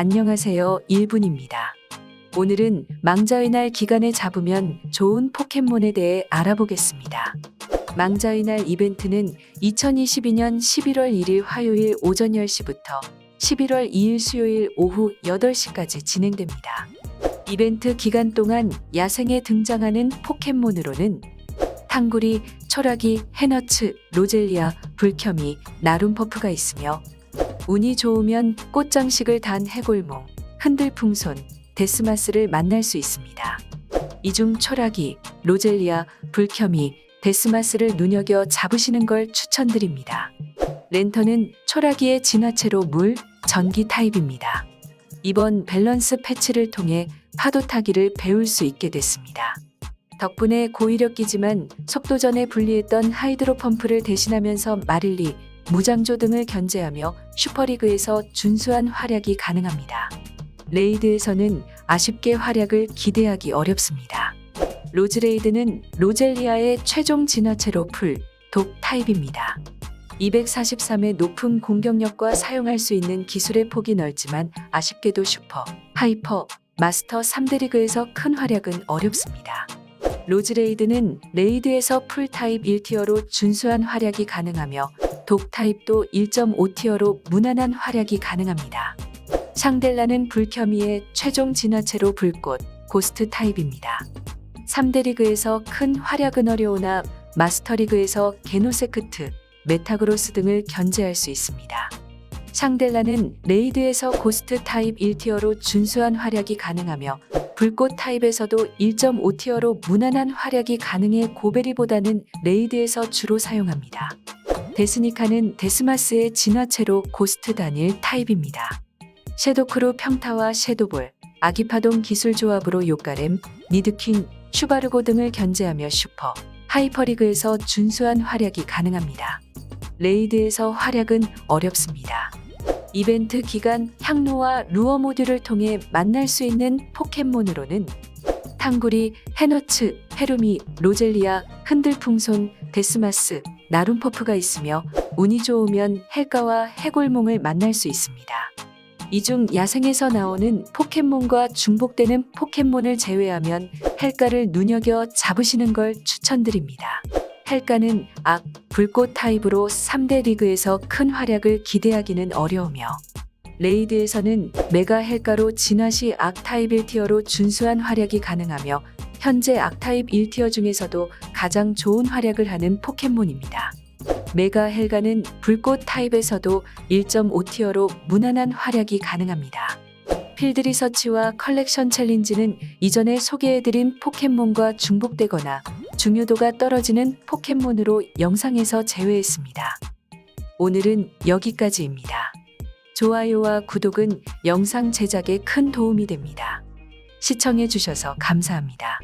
안녕하세요. 1분입니다. 오늘은 망자의 날 기간에 잡으면 좋은 포켓몬에 대해 알아보겠습니다. 망자의 날 이벤트는 2022년 11월 1일 화요일 오전 10시부터 11월 2일 수요일 오후 8시까지 진행됩니다. 이벤트 기간 동안 야생에 등장하는 포켓몬으로는 탕구리, 초라기, 해너츠, 로젤리아, 불켜미, 나룸퍼프가 있으며 운이 좋으면 꽃장식을 단 해골몽, 흔들풍손, 데스마스를 만날 수 있습니다. 이중 초라기, 로젤리아, 불켜미, 데스마스를 눈여겨 잡으시는 걸 추천드립니다. 랜턴은 초라기의 진화체로 물, 전기 타입입니다. 이번 밸런스 패치를 통해 파도 타기를 배울 수 있게 됐습니다. 덕분에 고위력기지만 속도전에 불리했던 하이드로 펌프를 대신하면서 마릴리, 무장조 등을 견제하며 슈퍼리그에서 준수한 활약이 가능합니다. 레이드에서는 아쉽게 활약을 기대하기 어렵습니다. 로즈레이드는 로젤리아의 최종 진화체로 풀, 독 타입입니다. 243의 높은 공격력과 사용할 수 있는 기술의 폭이 넓지만 아쉽게도 슈퍼, 하이퍼, 마스터 3대 리그에서 큰 활약은 어렵습니다. 로즈레이드는 레이드에서 풀 타입 1티어로 준수한 활약이 가능하며 독 타입도 1.5티어로 무난한 활약이 가능합니다. 샹델라는 불켜미의 최종 진화체로 불꽃, 고스트 타입입니다. 3대 리그에서 큰 활약은 어려우나 마스터 리그에서 게노세크트, 메타그로스 등을 견제할 수 있습니다. 샹델라는 레이드에서 고스트 타입 1티어로 준수한 활약이 가능하며 불꽃 타입에서도 1.5티어로 무난한 활약이 가능해 고베리보다는 레이드에서 주로 사용합니다. 데스니카는 데스마스의 진화체로 고스트 단일 타입입니다. 섀도크루 평타와 섀도볼, 아기파동 기술 조합으로 요가렘, 니드퀸, 슈바르고 등을 견제하며 슈퍼, 하이퍼리그에서 준수한 활약이 가능합니다. 레이드에서 활약은 어렵습니다. 이벤트 기간 향로와 루어 모듈을 통해 만날 수 있는 포켓몬으로는 탕구리, 해너츠, 헤루미, 로젤리아, 흔들풍손, 데스마스, 나룸퍼프가 있으며 운이 좋으면 헬가와 해골몽을 만날 수 있습니다. 이 중 야생에서 나오는 포켓몬과 중복되는 포켓몬을 제외하면 헬가를 눈여겨 잡으시는 걸 추천드립니다. 헬가는 악, 불꽃 타입으로 3대 리그에서 큰 활약을 기대하기는 어려우며 레이드에서는 메가 헬가로 진화 시 악 타입 1티어로 준수한 활약이 가능하며 현재 악 타입 1티어 중에서도 가장 좋은 활약을 하는 포켓몬입니다. 메가 헬가는 불꽃 타입에서도 1.5티어로 무난한 활약이 가능합니다. 필드 리서치와 컬렉션 챌린지는 이전에 소개해드린 포켓몬과 중복되거나 중요도가 떨어지는 포켓몬으로 영상에서 제외했습니다. 오늘은 여기까지입니다. 좋아요와 구독은 영상 제작에 큰 도움이 됩니다. 시청해주셔서 감사합니다.